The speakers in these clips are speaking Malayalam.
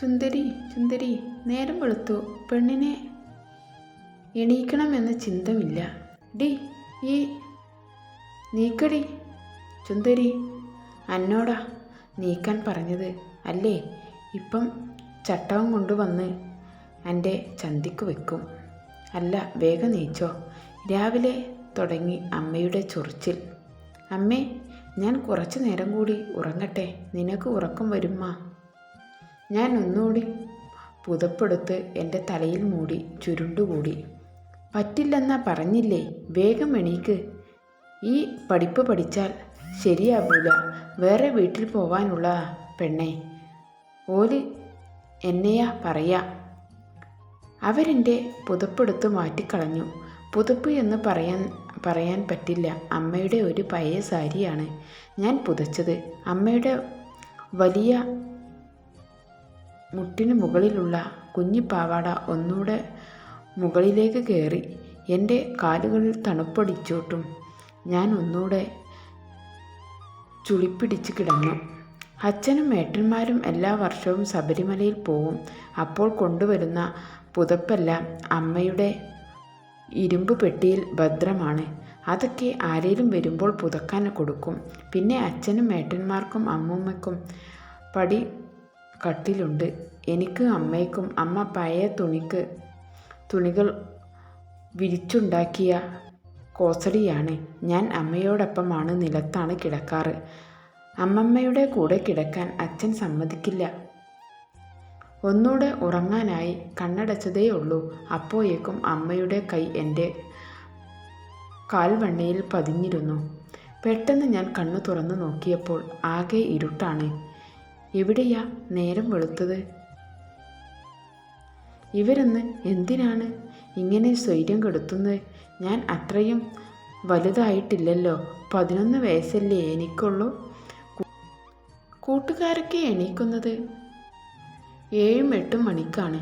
സുന്ദരി സുന്ദരി നേരം വെളുത്തു. പെണ്ണിനെ എണീക്കണമെന്ന ചിന്തമില്ല. ഡി ഈ നീക്കടി. സുന്ദരി അന്നോടാ നീക്കാൻ പറഞ്ഞത്. അല്ലേ? ഇപ്പം ചട്ടവും കൊണ്ടുവന്ന് എന്റെ ചന്തിക്ക് വെക്കും. അല്ല വേഗം നീച്ചോ. രാവിലെ തുടങ്ങി അമ്മയുടെ ചൊറിച്ചിൽ. അമ്മേ ഞാൻ കുറച്ചു നേരം കൂടി ഉറങ്ങട്ടെ. നിനക്ക് ഉറക്കം വരുമാ ഞാൻ ഒന്നുകൂടി പുതപ്പെടുത്ത് എന്റെ തലയിൽ മൂടി ചുരുണ്ടുകൂടി. പറ്റില്ലെന്നാ പറഞ്ഞില്ലേ? വേഗം എണീക്ക്. ഈ പഠിപ്പ് പഠിച്ചാൽ ശരിയാവൂല. വേറെ വീട്ടിൽ പോവാനുള്ള പെണ്ണെ. ഓൽ എന്നെയാ പറയാ. അവരെന്റെ പുതപ്പെടുത്ത് മാറ്റിക്കളഞ്ഞു. പുതപ്പ് എന്ന് പറയാൻ പറയാൻ പറ്റില്ല. അമ്മയുടെ ഒരു പഴയ സാരിയാണ് ഞാൻ പുതച്ചത്. അമ്മയുടെ വലിയ മുട്ടിന് മുകളിലുള്ള കുഞ്ഞിപ്പാവാട പാവാട ഒന്നുകൂടെ മുകളിലേക്ക് കയറി എന്റെ കാലുകളിൽ തണുപ്പടിച്ചോട്ടും ഞാൻ ഒന്നുകൂടെ ചുളിപ്പിടിച്ച് കിടന്നു. അച്ഛനും ഏട്ടന്മാരും എല്ലാ വർഷവും ശബരിമലയിൽ പോവും. അപ്പോൾ കൊണ്ടുവരുന്ന പുതപ്പെല്ലാം അമ്മയുടെ ഇരുമ്പ് പെട്ടിയിൽ ഭദ്രമാണ്. അതൊക്കെ ആരേലും വരുമ്പോൾ പുതക്കാൻ കൊടുക്കും. പിന്നെ അച്ഛനും ഏട്ടന്മാർക്കും അമ്മൂമ്മയ്ക്കും പടി കട്ടിലുണ്ട്. എനിക്ക് അമ്മയ്ക്കും അമ്മ പഴയ തുണിക്ക് തുണികൾ വിരിച്ചുണ്ടാക്കിയ കോസടിയാണ്. ഞാൻ അമ്മയോടൊപ്പമാണ് നിലത്താണ് കിടക്കാറ്. അമ്മമ്മയുടെ കൂടെ കിടക്കാൻ അച്ഛൻ സമ്മതിക്കില്ല. ഒന്നുകൂടെ ഉറങ്ങാനായി കണ്ണടച്ചതേ ഉള്ളൂ. അപ്പോഴേക്കും അമ്മയുടെ കൈ എന്റെ കാൽവണ്ണയിൽ പതിഞ്ഞിരുന്നു. പെട്ടെന്ന് ഞാൻ കണ്ണു തുറന്നു നോക്കിയപ്പോൾ ആകെ ഇരുട്ടാണ്. എവിടെയാ നേരം വെളുത്തത്? ഇവരൊന്ന് എന്തിനാണ് ഇങ്ങനെ സ്വൈര്യം കെടുത്തുന്നത്? ഞാൻ അത്രയും വലുതായിട്ടില്ലല്ലോ. പതിനൊന്ന് വയസ്സല്ലേ എനിക്കുള്ളൂ. കൂട്ടുകാരൊക്കെ എണീക്കുന്നത് ഏഴും എട്ടും മണിക്കാണ്.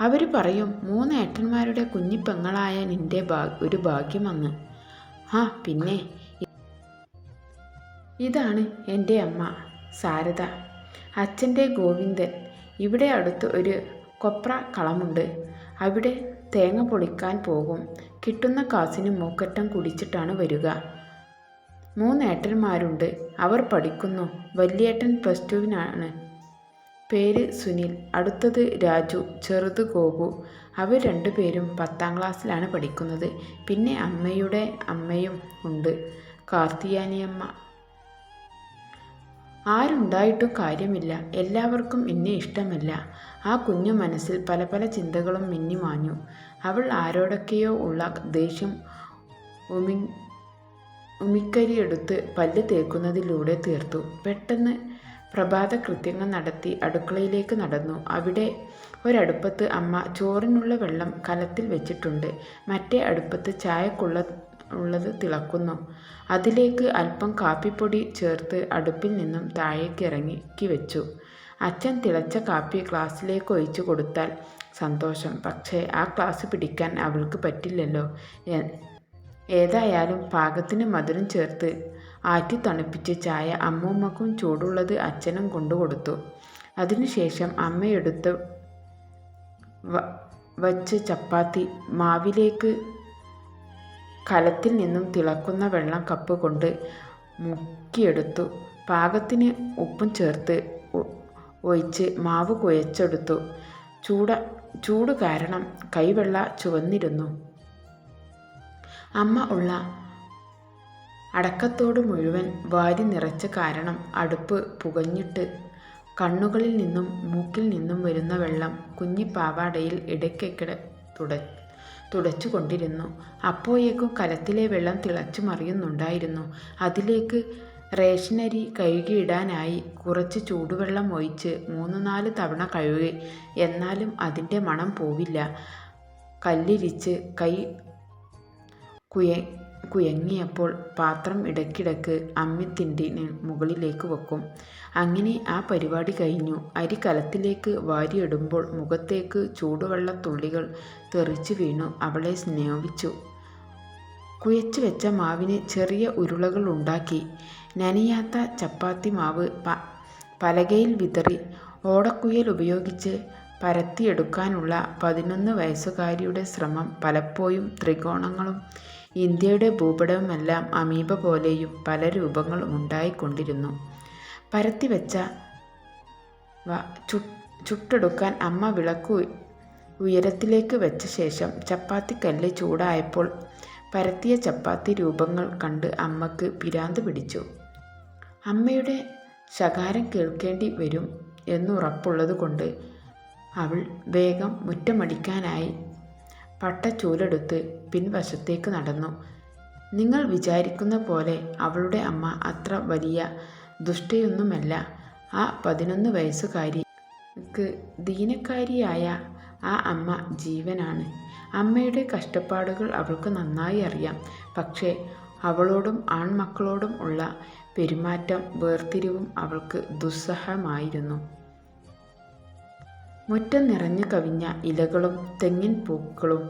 അവർ പറയും മൂന്ന് ഏട്ടന്മാരുടെ കുഞ്ഞിപ്പെങ്ങളായ നിന്റെ ഭാ ഒരു ഭാഗ്യം അന്ന് ആ പിന്നെ ഇതാണ് എന്റെ അമ്മ സാരദ. അച്ഛന്റെ ഗോവിന്ദൻ. ഇവിടെ അടുത്ത് ഒരു കൊപ്ര കളമുണ്ട്. അവിടെ തേങ്ങ പൊളിക്കാൻ പോകും. കിട്ടുന്ന കാസിന് മൂക്കറ്റം കുടിച്ചിട്ടാണ് വരിക. മൂന്നേട്ടന്മാരുണ്ട്. അവർ പഠിക്കുന്നു. വല്യേട്ടൻ പ്ലസ് ടുവിനാണ്. പേര് സുനിൽ. അടുത്തത് രാജു. ചെറുത് ഗോപു. അവർ രണ്ടുപേരും പത്താം ക്ലാസ്സിലാണ് പഠിക്കുന്നത്. പിന്നെ അമ്മയുടെ അമ്മയും ഉണ്ട്. കാർത്തിയാനിയമ്മ ആരുണ്ടായിട്ടും കാര്യമില്ല. എല്ലാവർക്കും എന്നെ ഇഷ്ടമല്ല. ആ കുഞ്ഞു മനസ്സിൽ പല പല ചിന്തകളും മിന്നിമാഞ്ഞു അവൾ ആരോടൊക്കെയോ ഉള്ള ദേഷ്യം ഉമി ഉമിക്കരിയെടുത്ത് പല്ല് തേക്കുന്നതിലൂടെ തീർത്തു. പെട്ടെന്ന് പ്രഭാത കൃത്യങ്ങൾ നടത്തി അടുക്കളയിലേക്ക് നടന്നു. അവിടെ ഒരടുപ്പത്ത് അമ്മ ചോറിനുള്ള വെള്ളം കലത്തിൽ വെച്ചിട്ടുണ്ട്. മറ്റേ അടുപ്പത്ത് ചായക്കുള്ള ഉള്ളത് തിളക്കുന്നു. അതിലേക്ക് അല്പം കാപ്പിപ്പൊടി ചേർത്ത് അടുപ്പിൽ നിന്നും താഴേക്ക് ഇറങ്ങിക്കി വെച്ചു. അച്ഛൻ തിളച്ച കാപ്പി ഗ്ലാസ്സിലേക്ക് ഒഴിച്ചു കൊടുത്താൽ സന്തോഷം. പക്ഷേ ആ ക്ലാസ് പിടിക്കാൻ അവൾക്ക് പറ്റില്ലല്ലോ. ഏതായാലും പാകത്തിന് മധുരം ചേർത്ത് ആറ്റി തണുപ്പിച്ച് ചായ അമ്മൂമ്മക്കും ചൂടുള്ളത് അച്ഛനും കൊണ്ടുകൊടുത്തു അതിനുശേഷം അമ്മയെടുത്ത് വച്ച് ചപ്പാത്തി മാവിലേക്ക് കലത്തിൽ നിന്നും തിളക്കുന്ന വെള്ളം കപ്പ് കൊണ്ട് മുക്കിയെടുത്തു. പാകത്തിന് ഉപ്പും ചേർത്ത് ഒഴിച്ച് മാവ് കുഴച്ചെടുത്തു. ചൂട ചൂട് കാരണം കൈവെള്ള ചുവന്നിരുന്നു. അമ്മ ഉള്ള അടക്കത്തോട് മുഴുവൻ വാരി നിറച്ച കാരണം അടുപ്പ് പുകഞ്ഞിട്ട് കണ്ണുകളിൽ നിന്നും മൂക്കിൽ നിന്നും വരുന്ന വെള്ളം കുഞ്ഞി പാവാടയിൽ ഇടയ്ക്കിടെ തുട തുടച്ചുകൊണ്ടിരുന്നു. അപ്പോയേക്കും കലത്തിലെ വെള്ളം തിളച്ചു മറിയുന്നുണ്ടായിരുന്നു. അതിലേക്ക് റേഷനരി കഴുകിയിടാനായി കുറച്ച് ചൂടുവെള്ളം ഒഴിച്ച് മൂന്ന് നാല് തവണ കഴുകി. എന്നാലും അതിന്റെ മണം പോവില്ല. കല്ലിരിച്ച് കൈ കുയ കുയങ്ങിയപ്പോൾ പാത്രം ഇടയ്ക്കിടയ്ക്ക് അമ്മിത്തിണ്ടിന് മുകളിലേക്ക് വെക്കും. അങ്ങനെ ആ പരിപാടി കഴിഞ്ഞു. അരി കലത്തിലേക്ക് വാരിയിടുമ്പോൾ മുഖത്തേക്ക് ചൂടുവെള്ളത്തുള്ളികൾ തെറിച്ചു വീണു. അവളെ സ്നേഹിച്ചു. കുയച്ചു വെച്ച മാവിന് ചെറിയ ഉരുളകൾ ഉണ്ടാക്കി. നനയാത്ത ചപ്പാത്തി മാവ് പ പലകയിൽ വിതറി. ഓടക്കുയൽ ഉപയോഗിച്ച് പരത്തിയെടുക്കാനുള്ള പതിനൊന്ന് വയസ്സുകാരിയുടെ ശ്രമം പലപ്പോഴും ത്രികോണങ്ങളും ഇന്ത്യയുടെ ഭൂപടവുമെല്ലാം അമീബ പോലെയും പല രൂപങ്ങൾ ഉണ്ടായിക്കൊണ്ടിരുന്നു പരത്തിവെച്ച ചു ചുട്ടെടുക്കാൻ അമ്മ വിളക്ക് ഉയരത്തിലേക്ക് വെച്ച ശേഷം ചപ്പാത്തിക്കല്ല് ചൂടായപ്പോൾ പരത്തിയ ചപ്പാത്തി രൂപങ്ങൾ കണ്ട് അമ്മയ്ക്ക് പിരാന്ത് പിടിച്ചു. അമ്മയുടെ ശകാരം കേൾക്കേണ്ടി വരും എന്നുറപ്പുള്ളത് കൊണ്ട് അവൾ വേഗം മുറ്റമടിക്കാനായി പട്ടച്ചൂലെടുത്ത് പിൻവശത്തേക്ക് നടന്നു. നിങ്ങൾ വിചാരിക്കുന്ന പോലെ അവളുടെ അമ്മ അത്ര വലിയ ദുഷ്ടയൊന്നുമല്ല. ആ പതിനൊന്ന് വയസ്സുകാരിക്ക് ദീനക്കാരിയായ ആ അമ്മ ജീവനാണ്. അമ്മയുടെ കഷ്ടപ്പാടുകൾ അവൾക്ക് നന്നായി അറിയാം. പക്ഷേ അവളോടും ആൺമക്കളോടും ഉള്ള പെരുമാറ്റം വേർതിരിവും അവൾക്ക് ദുസ്സഹമായിരുന്നു. മുറ്റം നിറഞ്ഞു കവിഞ്ഞ ഇലകളും തെങ്ങിൻ പൂക്കളും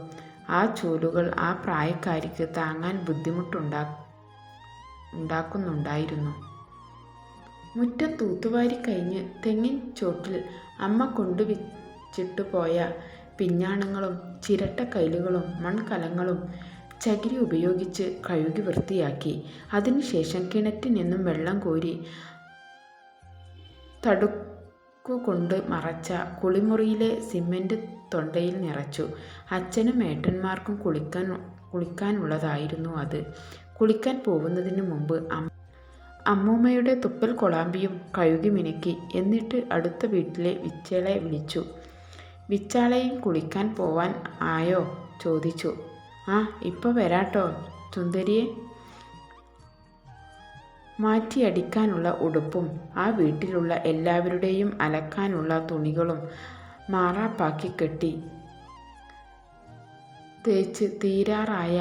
ആ ചൂലുകൾ ആ പ്രായക്കാരിക്ക് താങ്ങാൻ ബുദ്ധിമുട്ടുണ്ടാ ഉണ്ടാക്കുന്നുണ്ടായിരുന്നു മുറ്റം തൂത്തുവാരി കഴിഞ്ഞ് തെങ്ങിൻ ചോട്ടിൽ അമ്മ കൊണ്ടുവച്ചിട്ടുപോയ പിഞ്ഞാണങ്ങളും ചിരട്ട കൈലുകളും മൺകലങ്ങളും ചകിരി ഉപയോഗിച്ച് കഴുകി വൃത്തിയാക്കി. അതിനുശേഷം കിണറ്റിൽ നിന്നും വെള്ളം കോരി തടുക്കുകൊണ്ട് മറച്ച കുളിമുറിയിലെ സിമന്റ് തൊണ്ടയിൽ നിറച്ചു. അച്ഛനും ഏട്ടന്മാർക്കും കുളിക്കാൻ കുളിക്കാനുള്ളതായിരുന്നു അത്. കുളിക്കാൻ പോകുന്നതിന് മുമ്പ് അമ്മൂമ്മയുടെ തുപ്പൽ കൊളാമ്പിയും കഴുകി മിനുക്കി. എന്നിട്ട് അടുത്ത വീട്ടിലെ വിച്ചേളെ വിളിച്ചു. വിച്ചാളയും കുളിക്കാൻ പോവാൻ ആയോ ചോദിച്ചു. ആ ഇപ്പോൾ വരാട്ടോ സുന്ദരിയെ. മാറ്റിയടിക്കാനുള്ള ഉടുപ്പും ആ വീട്ടിലുള്ള എല്ലാവരുടെയും അലക്കാനുള്ള തുണികളും മാറാപ്പാക്കി കെട്ടി തേച്ച് തീരാറായ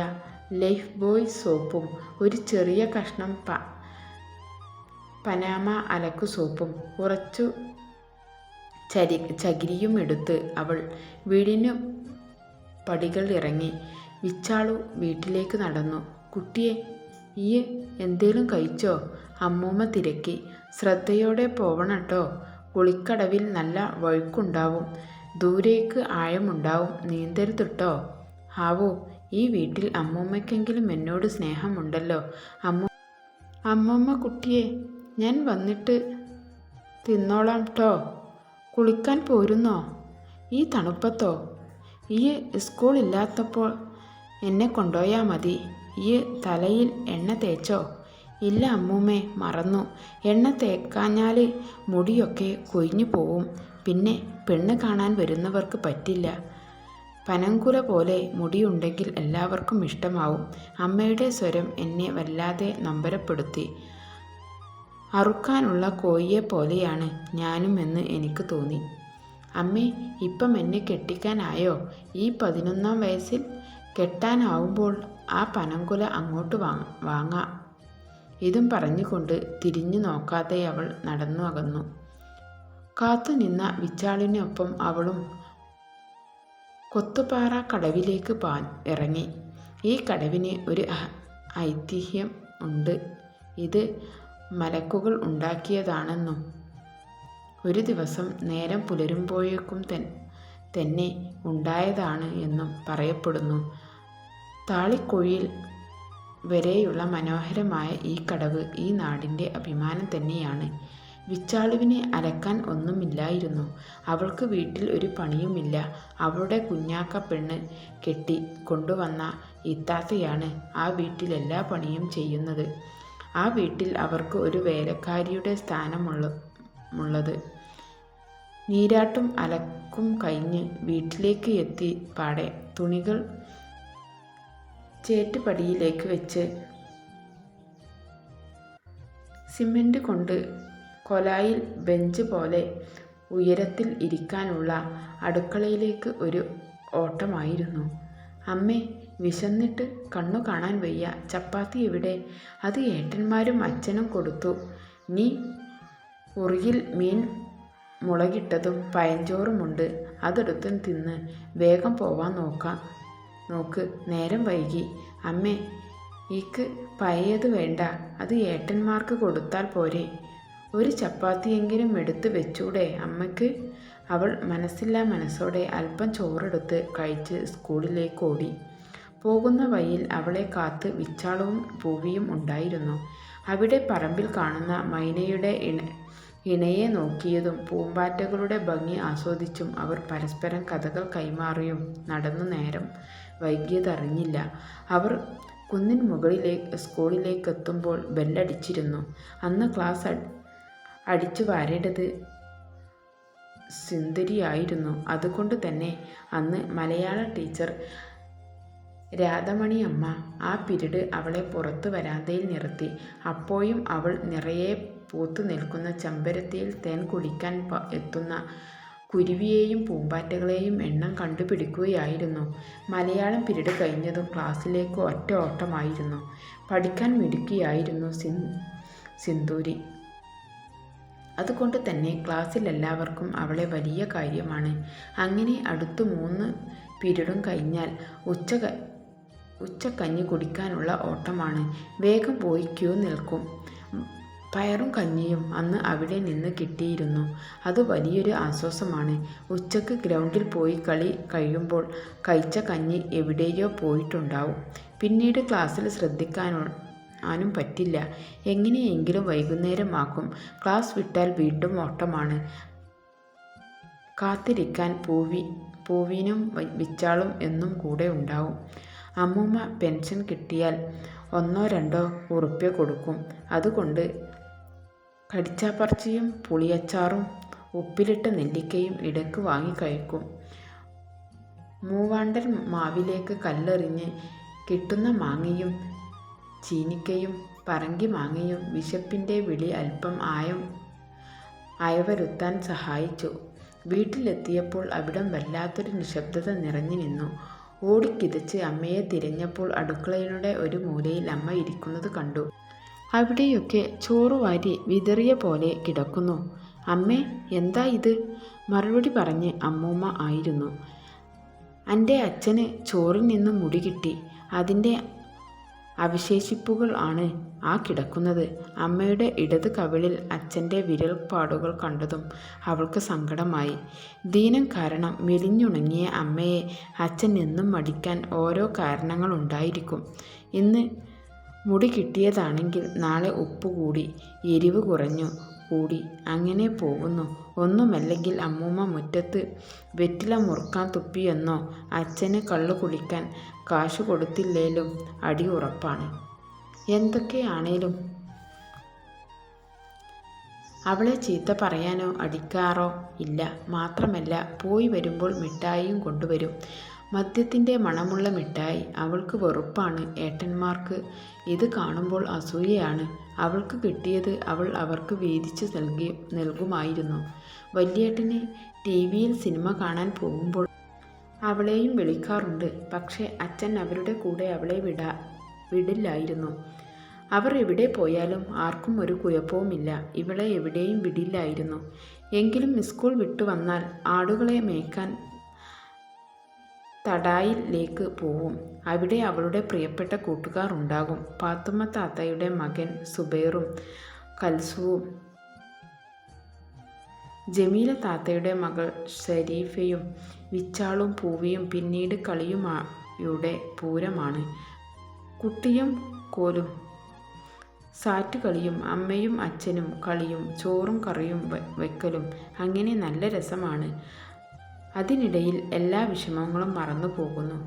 ലൈഫ് ബോയ് സോപ്പും ഒരു ചെറിയ കഷ്ണം പ പനാമ അലക്കു സോപ്പും കുറച്ചു ചരി ചകിരിയും എടുത്ത് അവൾ വീടിന് പടികൾ ഇറങ്ങി വിച്ചാളു വീട്ടിലേക്ക് നടന്നു. കുട്ടിയേ ഇയ്യ് എന്തേലും കഴിച്ചോ അമ്മൂമ്മ തിരക്കി. ശ്രദ്ധയോടെ പോവണട്ടോ. കുളിക്കടവിൽ നല്ല വഴുക്കുണ്ടാവും. ദൂരേക്ക് ആഴമുണ്ടാവും. നീന്തരുതുട്ടോ. ആവോ ഈ വീട്ടിൽ അമ്മൂമ്മയ്ക്കെങ്കിലും എന്നോട് സ്നേഹമുണ്ടല്ലോ. അമ്മൂമ്മ കുട്ടിയെ ഞാൻ വന്നിട്ട് തിന്നോളാം ട്ടോ. കുളിക്കാൻ പോരുന്നോ ഈ തണുപ്പത്തോ. ഈ സ്കൂളില്ലാത്തപ്പോൾ എന്നെ കൊണ്ടുപോയാൽ മതി. ഇയ്യ് തലയിൽ എണ്ണ തേച്ചോ ഇല്ല അമ്മൂമ്മേ മറന്നു. എണ്ണ തേക്കാഞ്ഞാൽ മുടിയൊക്കെ കൊഴിഞ്ഞു പോവും. പിന്നെ പെണ്ണ് കാണാൻ വരുന്നവർക്ക് പറ്റില്ല. പനങ്കുല പോലെ മുടിയുണ്ടെങ്കിൽ എല്ലാവർക്കും ഇഷ്ടമാവും. അമ്മയുടെ സ്വരം എന്നെ വല്ലാതെ നമ്പരപ്പെടുത്തി അറുക്കാനുള്ള കോഴിയെപ്പോലെയാണ് ഞാനും എന്ന് എനിക്ക് തോന്നി. അമ്മേ ഇപ്പം എന്നെ കെട്ടിക്കാനായോ ഈ പതിനൊന്നാം വയസ്സിൽ. കെട്ടാനാവുമ്പോൾ ആ പനങ്കുല അങ്ങോട്ട് വാങ്ങാം. ഇതും പറഞ്ഞുകൊണ്ട് തിരിഞ്ഞു നോക്കാതെ അവൾ നടന്നു അകന്നു. കാത്തുനിന്ന വിച്ചാളിനൊപ്പം അവളും കൊത്തുപാറ കടവിലേക്ക് ഇറങ്ങി. ഈ കടവിന് ഒരു ഐതിഹ്യം ഉണ്ട്. ഇത് മലക്കുകൾ ഉണ്ടാക്കിയതാണെന്നും ഒരു ദിവസം നേരം പുലരുമ്പോഴേക്കും തന്നെ ഉണ്ടായതാണ് എന്നും പറയപ്പെടുന്നു. താളിക്കുഴിയിൽ വരെയുള്ള മനോഹരമായ ഈ കടവ് ഈ നാടിന്റെ അഭിമാനം തന്നെയാണ്. വിച്ചാളുവിന് അലക്കാൻ ഒന്നുമില്ലായിരുന്നു. അവൾക്ക് വീട്ടിൽ ഒരു പണിയുമില്ല. അവളുടെ കുഞ്ഞാക്ക പെണ്ണ് കെട്ടി കൊണ്ടുവന്ന ഇത്താത്തയാണ് ആ വീട്ടിൽ എല്ലാ പണിയും ചെയ്യുന്നത്. ആ വീട്ടിൽ അവർക്ക് ഒരു വേലക്കാരിയുടെ സ്ഥാനമുള്ളത്. നീരാട്ടും അലക്കും കഴിഞ്ഞ് വീട്ടിലേക്ക് എത്തി പാടെ തുണികൾ ചേറ്റുപടിയിലേക്ക് വെച്ച് സിമന്റ് കൊണ്ട് കൊലായിൽ ബെഞ്ച് പോലെ ഉയരത്തിൽ ഇരിക്കാനുള്ള അടുക്കളയിലേക്ക് ഒരു ഓട്ടമായിരുന്നു. അമ്മേ വിശന്നിട്ട് കണ്ണു കാണാൻ വയ്യ. ചപ്പാത്തി എവിടെ. അത് ഏട്ടന്മാരും അച്ഛനും കൊടുത്തു. നീ ഉറിയിൽ മീൻ മുളകിട്ടതും പയഞ്ചോറുമുണ്ട് അതെടുത്തും തിന്ന് വേഗം പോവാൻ നോക്ക്. നേരം വൈകി. അമ്മേ ഈക്ക് പഴയത് വേണ്ട. അത് ഏട്ടന്മാർക്ക് കൊടുത്താൽ പോരെ. ഒരു ചപ്പാത്തിയെങ്കിലും എടുത്ത് വെച്ചൂടെ അമ്മയ്ക്ക് അവൾ മനസ്സില്ലാ മനസ്സോടെ അല്പം ചോറെടുത്ത് കഴിച്ച് സ്കൂളിലേക്ക് ഓടി പോകുന്ന വഴിയിൽ അവളെ കാത്ത് വിച്ചാളവും പൂവിയും ഉണ്ടായിരുന്നു അവിടെ പറമ്പിൽ കാണുന്ന മൈനയുടെ ഇണ ഇണയെ നോക്കിയതും പൂമ്പാറ്റകളുടെ ഭംഗി ആസ്വദിച്ചും അവർ പരസ്പരം കഥകൾ കൈമാറിയും നടന്നു നേരം വൈകിയതറിഞ്ഞില്ല. അവർ കുന്നിൻ മുകളിലേക്ക് സ്കൂളിലേക്ക് എത്തുമ്പോൾ ബെല്ലടിച്ചിരുന്നു. അന്ന് ക്ലാസ് അടിച്ചു വാരേണ്ടത് സുന്ദരിയായിരുന്നു. അതുകൊണ്ട് തന്നെ അന്ന് മലയാള ടീച്ചർ രാധമണി അമ്മ ആ പിരീഡ് അവളെ പുറത്തു വരാന്തയിൽ നിർത്തി. അപ്പോഴും അവൾ നിറയെ പൂത്തു നിൽക്കുന്ന ചെമ്പരത്തിയിൽ തേൻ കുടിക്കാൻ എത്തുന്ന കുരുവിയെയും പൂമ്പാറ്റകളെയും എണ്ണം കണ്ടുപിടിക്കുകയായിരുന്നു. മലയാളം പിരീഡ് കഴിഞ്ഞതും ക്ലാസ്സിലേക്ക് ഒറ്റ ഓട്ടമായിരുന്നു. പഠിക്കാൻ മിടുക്കിയായിരുന്നു സിൻ സിന്ദൂരി. അതുകൊണ്ട് തന്നെ ക്ലാസ്സിൽ എല്ലാവർക്കും അവളെ വലിയ കാര്യമാണ്. അങ്ങനെ അടുത്ത് മൂന്ന് പിരീഡും കഴിഞ്ഞാൽ ഉച്ച ഉച്ചക്കഞ്ഞി കുടിക്കാനുള്ള ഓട്ടമാണ്. വേഗം പോയി ക്യൂ നിൽക്കും. പയറും കഞ്ഞിയും അന്ന് അവിടെ നിന്ന് കിട്ടിയിരുന്നു. അത് വലിയൊരു ആശ്വാസമാണ്. ഉച്ചയ്ക്ക് ഗ്രൗണ്ടിൽ പോയി കളി കഴിയുമ്പോൾ കഴിച്ച കഞ്ഞി എവിടെയോ പോയിട്ടുണ്ടാവും. പിന്നീട് ക്ലാസ്സിൽ ശ്രദ്ധിക്കാനോ ആനും പറ്റില്ല. എങ്ങനെയെങ്കിലും വൈകുന്നേരമാക്കും. ക്ലാസ് വിട്ടാൽ വീണ്ടും ഓട്ടമാണ്. കാത്തിരിക്കാൻ പൂവി പൂവിനും വിച്ചാളും എന്നും കൂടെ ഉണ്ടാവും. അമ്മൂമ്മ പെൻഷൻ കിട്ടിയാൽ ഒന്നോ രണ്ടോ ഉറുപ്പ്യ കൊടുക്കും. അതുകൊണ്ട് കടിച്ചാപ്പറച്ചിയും പുളിയച്ചാറും ഉപ്പിലിട്ട നെല്ലിക്കയും ഇടയ്ക്ക് വാങ്ങി കഴിക്കും. മൂവാണ്ടൻ മാവിലേക്ക് കല്ലെറിഞ്ഞ് കിട്ടുന്ന മാങ്ങയും ചീനിക്കയും പറങ്കി മാങ്ങയും വിശപ്പിന്റെ വിളി അല്പം ആയം അയവരുത്താൻ സഹായിച്ചു. വീട്ടിലെത്തിയപ്പോൾ അവിടം വല്ലാത്തൊരു നിശബ്ദത നിറഞ്ഞു നിന്നു. ഓടിക്കിതച്ച് അമ്മയെ തിരഞ്ഞപ്പോൾ അടുക്കളയുടെ ഒരു മൂലയിൽ അമ്മ ഇരിക്കുന്നത് കണ്ടു. അവിടെയൊക്കെ ചോറുവാരി വിതറിയ പോലെ കിടക്കുന്നു. അമ്മേ എന്താ ഇത്? മറുപടി പറഞ്ഞ് അമ്മൂമ്മ ആയിരുന്നു. എന്റെ അച്ഛന് ചോറിൽ നിന്നും മുടി കിട്ടി. അതിന്റെ അവശേഷിപ്പുകൾ ആണ് ആ കിടക്കുന്നത്. അമ്മയുടെ ഇടത് കവിളിൽ അച്ഛന്റെ വിരൽപ്പാടുകൾ കണ്ടതും അവൾക്ക് സങ്കടമായി. ദീനം കാരണം മെലിഞ്ഞുണങ്ങിയ അമ്മയെ അച്ഛൻ എന്നും മടിക്കാൻ ഓരോ കാരണങ്ങളുണ്ടായിരിക്കും. ഇന്ന് മുടി കിട്ടിയതാണെങ്കിൽ നാളെ ഉപ്പ് കൂടി എരിവ് കുറഞ്ഞു കൂടി അങ്ങനെ പോകുന്നു. ഒന്നുമല്ലെങ്കിൽ അമ്മൂമ്മ മുറ്റത്ത് വെറ്റില മുറുക്കാൻ തുപ്പിയെന്നോ അച്ഛന് കള്ളു കുടിക്കാൻ കാശു കൊടുത്തില്ലേലും അടി ഉറപ്പാണ്. എന്തൊക്കെയാണേലും. അവളെ ചീത്ത പറയാനോ അടിക്കാറോ ഇല്ല. മാത്രമല്ല പോയി വരുമ്പോൾ മിഠായിയും കൊണ്ടുവരും. മദ്യത്തിന്റെ മണമുള്ള മിഠായി അവൾക്ക് വെറുപ്പാണ്. ഏട്ടന്മാർക്ക് ഇത് കാണുമ്പോൾ അസൂയയാണ്. അവൾക്ക് കിട്ടിയത് അവൾ അവർക്ക് വീതിച്ചു നൽകി നൽകുമായിരുന്നു. വലിയേട്ടന് ടി വിയിൽ സിനിമ കാണാൻ പോകുമ്പോൾ അവളെയും വിളിക്കാറുണ്ട്. പക്ഷേ അച്ഛൻ അവരുടെ കൂടെ അവളെ വിടാ വിടില്ലായിരുന്നു. അവർ എവിടെ പോയാലും ആർക്കും ഒരു കുഴപ്പവുമില്ല. ഇവളെ എവിടെയും വിടില്ലായിരുന്നു. എങ്കിലും സ്കൂൾ വിട്ടു വന്നാൽ ആടുകളെ മേയ്ക്കാൻ തടായിലേക്ക് പോവും. അവിടെ അവളുടെ പ്രിയപ്പെട്ട കൂട്ടുകാർ ഉണ്ടാകും. പാത്തുമ്മ താത്തയുടെ മകൻ സുബൈറും കൽസുവും. ജമീല താത്തയുടെ മകൾ ഷരീഫയും വിച്ചാളും പൂവിയും പിന്നീട് കളിയുമായുടെ പൂരമാണ്. കുട്ടിയും കോലും സാറ്റ് കളിയും അമ്മയും അച്ഛനും കളിയും ചോറും കറിയും വെക്കലും. അങ്ങനെ നല്ല രസമാണ്. അതിനിടയിൽ എല്ലാ വിഷമങ്ങളും മറന്നു പോകുന്നു